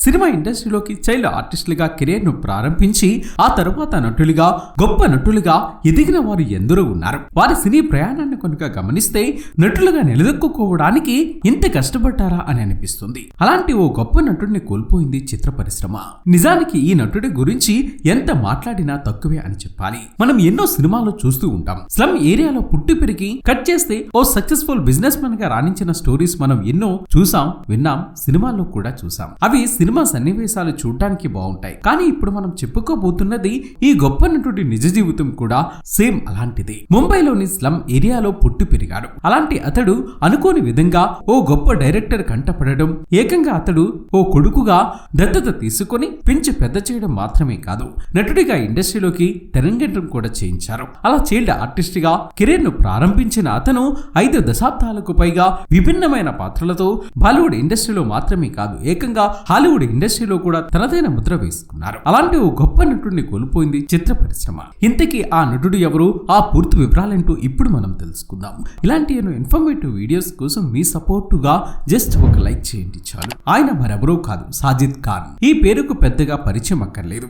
Cinema ఇండస్ట్రీలోకి child ఆర్టిస్టులుగా కెరీర్ను ప్రారంభించి ఆ తరువాత నటులుగా గొప్ప నటులుగా ఎదిగిన వారు ఎందరో ఉన్నారు. వారి సినీ ప్రయాణాన్ని కనుక గమనిస్తే నటులుగా నిలదొక్కుకోవడానికి ఇంత కష్టపడ్డారా అని అనిపిస్తుంది. అలాంటి ఓ గొప్ప నటుడిని కోల్పోయింది చిత్ర పరిశ్రమ. నిజానికి ఈ నటుడి గురించి ఎంత మాట్లాడినా తక్కువే అని చెప్పాలి. మనం ఎన్నో సినిమాలు చూస్తూ ఉంటాం. స్లమ్ ఏరియాలో పుట్టి పెరిగి కట్ చేస్తే ఓ సక్సెస్ఫుల్ బిజినెస్ మెన్గా రాణించిన స్టోరీస్ మనం ఎన్నో చూసాం విన్నాం సినిమాల్లో కూడా చూసాం. అవి సినిమా సన్నివేశాలు చూడడానికి బాగుంటాయి. కానీ ఇప్పుడు మనం చెప్పుకోబోతున్నది ఈ గొప్ప నటుడి నిజ జీవితం కూడా సేమ్ అలాంటిది. ముంబైలోని స్లమ్ ఏరియాలో పుట్టి పెరిగాడు. అలాంటి అతడు అనుకోని విధంగా ఓ గొప్ప డైరెక్టర్ కంటపడడం ఏకంగా అతడు ఓ కొడుకుగా దత్తత తీసుకొని పెంచి పెద్ద చేయడం మాత్రమే కాదు నటుడిగా ఇండస్ట్రీలోకి తెరంగేటం కూడా చేయించారు. అలా చైల్డ్ ఆర్టిస్ట్గా కెరీర్ను ప్రారంభించిన అతను ఐదు దశాబ్దాలకు పైగా విభిన్నమైన పాత్రలతో బాలీవుడ్ ఇండస్ట్రీలో మాత్రమే కాదు ఏకంగా హాలీవుడ్ ఇండస్ట్రీలో కూడా తనదైన ముద్ర వేసుకున్నారు. అలాంటి ఓ గొప్ప నటుడిని కోల్పోయింది చిత్ర పరిశ్రమ. ఇంతకీ ఆ నటుడు ఎవరు? ఆ పూర్తి వివరాలేంటో ఇప్పుడు మనం తెలుసుకుందాం. ఇలాంటి ఎన్నో ఇన్ఫర్మేటివ్ వీడియోస్ కోసం మీ సపోర్టుగా జస్ట్ ఒక లైక్ చేయండి చాలు. ఆయన మరెవరో కాదు సాజిద్ ఖాన్. ఈ పేరుకు పెద్దగా పరిచయం అక్కర్లేదు.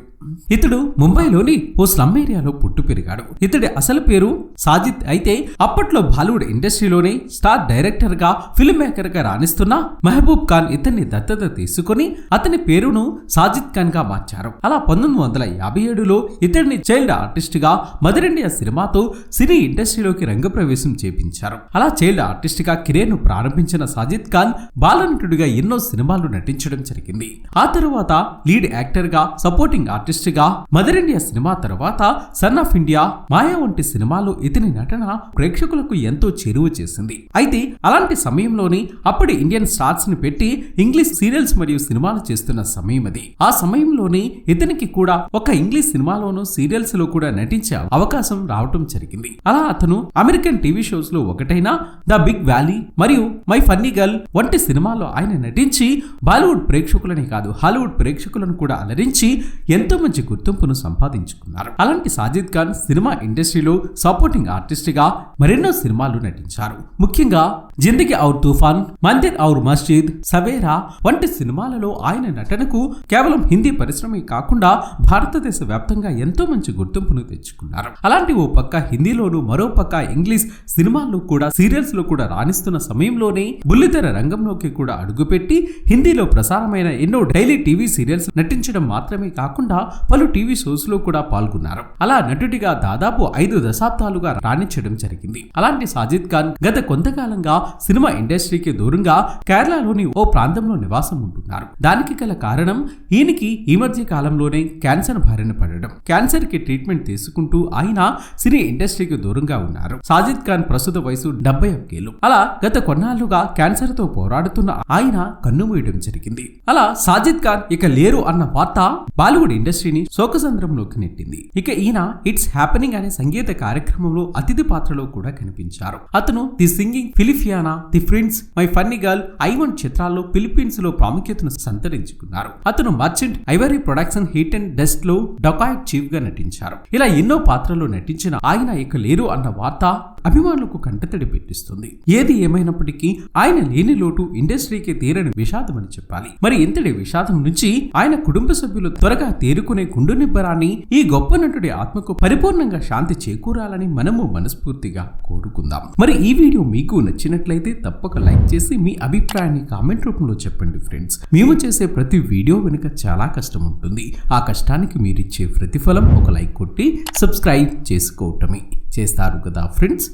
ఇతడు ముంబైలోని ఓ స్లమ్ ఏరియాలో పుట్టు పెరిగాడు. ఇతడి అసలు పేరు సాజిద్ అయితే అప్పట్లో బాలీవుడ్ ఇండస్ట్రీలోనే స్టార్ డైరెక్టర్గా ఫిల్మ్ మేకర్గా రాణిస్తున్న మహబూబ్ ఖాన్ ఇతన్ని దత్తత తీసుకుని అతని పేరును సాజిద్ ఖాన్గా మార్చారు. అలా పంతొమ్మిది వందల యాభై ఏడులో ఇతడిని చైల్డ్ ఆర్టిస్ట్గా మదర్ ఇండియా సినిమాతో సినీ ఇండస్ట్రీలోకి రంగప్రవేశం చేపించారు. అలా చైల్డ్ ఆర్టిస్ట్గా కెరీర్ను ప్రారంభించిన సాజిద్ ఖాన్ బాలనటుడిగా ఎన్నో సినిమాలు నటించడం జరిగింది. ఆ తరువాత లీడ్ యాక్టర్గా సపోర్టింగ్ ఆర్టిస్ట్ గా మదర్ ఇండియా సినిమా తర్వాత సన్ ఆఫ్ ఇండియా మాయా వంటి సినిమాలు ఇతని నటన ప్రేక్షకులకు ఎంతో చేరువ చేసింది. అయితే అలాంటి సమయంలోని అప్పటి ఇండియన్ స్టార్స్ని పెట్టి ఇంగ్లీష్ సీరియల్స్ మరియు సినిమాలు చేస్తున్న సమయం అది. ఆ సమయంలోనే ఇతనికి కూడా ఒక ఇంగ్లీష్ సినిమాలోను సీరియల్స్లో కూడా నటించే అవకాశం రావటం జరిగింది. అలా అతను అమెరికన్ టీవీ షోస్లో ఒకటైన ద బిగ్ వ్యాలీ మరియు మై ఫన్నీ గర్ల్ వంటి సినిమాలో ఆయన నటించి బాలీవుడ్ ప్రేక్షకులని కాదు హాలీవుడ్ ప్రేక్షకులను కూడా అలరించి ఎంతో మంచి గుర్తింపును సంపాదించుకున్నారు. అలాంటి సాజిద్ ఖాన్ సినిమా ఇండస్ట్రీలో సపోర్టింగ్ ఆర్టిస్ట్గా మరెన్నో సినిమాలు నటించారు. ముఖ్యంగా జిందగీ ఔర్ తుఫాన్ మందిర్ ఔర్ మస్జిద్ సవేరా వంటి సినిమాలలో ఆయన నటనకు కేవలం హిందీ పరిశ్రమే కాకుండా భారతదేశ వ్యాప్తంగా ఎంతో మంచి గుర్తింపును తెచ్చుకున్నారు. అలాంటి ఓ పక్క హిందీలోనూ మరో పక్క ఇంగ్లీష్ సినిమాల్లో కూడా సీరియల్స్లో కూడా రాణిస్తున్న సమయంలోనే బుల్లితెర రంగంలోకి కూడా అడుగుపెట్టి హిందీలో ప్రసారమైన ఎన్నో డైలీ టీవీ సీరియల్స్ నటించడం మాత్రమే కాకుండా పలు టీవీ షోస్లో కూడా పాల్గొన్నారు. అలా నటుడిగా దాదాపు ఐదు దశాబ్దాలుగా రాణించడం జరిగింది. అలాంటి సాజిద్ ఖాన్ గత కొంతకాలంగా సినిమా ఇండస్ట్రీకి దూరంగా కేరళలోని ఓ ప్రాంతంలో నివాసం ఉంటున్నారు. దానికి గల కారణం ఈయనకి ఈ మధ్య కాలంలోనే క్యాన్సర్ బారిన పడడం. క్యాన్సర్కి ట్రీట్మెంట్ తీసుకుంటూ ఆయన సినీ ఇండస్ట్రీకి దూరంగా ఉన్నారు. సాజిద్ ఖాన్ ప్రస్తుత వయసు డెబ్బై ఒక్కేళ్ళు. అలా గత కొన్నాళ్ళుగా క్యాన్సర్తో పోరాడుతున్న ఆయన కన్నుమూయడం జరిగింది. అలా సాజిద్ ఖాన్ ఇక లేరు అన్న వార్త బాలీవుడ్ ఇండస్ట్రీ దృష్టిని శోకసంద్రంలోకి నెట్టింది. ఇక ఈయన ఇట్స్ హ్యాపెనింగ్ అనే సంగీత కార్యక్రమంలో అతిథి పాత్రలో కూడా కనిపించారు. అతను The Singing Filipina The Friends My Funny Girl Ivan చిత్రాల్లో ఫిలిప్పీన్స్లో ప్రాముఖ్యతను సంతరించుకున్నారు. అతను Merchant Ivory production Heat and డస్ట్లో dacoit చీఫ్గా నటించారు. ఇలా ఎన్నో పాత్రల్లో నటించిన ఆయన ఇక లేరు అన్న వార్త అభిమానులకు కంటతడి పెట్టిస్తుంది. ఏది ఏమైనప్పటికీ ఆయన లేని లోటు ఇండస్ట్రీకి తీరని విషాదమని చెప్పాలి. మరి ఇంతటి విషాదం నుంచి ఆయన కుటుంబ సభ్యులు త్వరగా తేరుకునే గుండు నిబ్బరాన్ని ఈ గొప్ప నటుడి ఆత్మకు పరిపూర్ణంగా శాంతి చేకూరాలని మనము మనస్ఫూర్తిగా కోరుకుందాం. మరి ఈ వీడియో మీకు నచ్చినట్లయితే తప్పక లైక్ చేసి మీ అభిప్రాయాన్ని కామెంట్ రూపంలో చెప్పండి ఫ్రెండ్స్. మేము చేసే ప్రతి వీడియో వెనుక చాలా కష్టం ఉంటుంది. ఆ కష్టానికి మీరిచ్చే ప్రతిఫలం ఒక లైక్ కొట్టి సబ్స్క్రైబ్ చేసుకోవటమే. చేస్తారు కదా ఫ్రెండ్స్?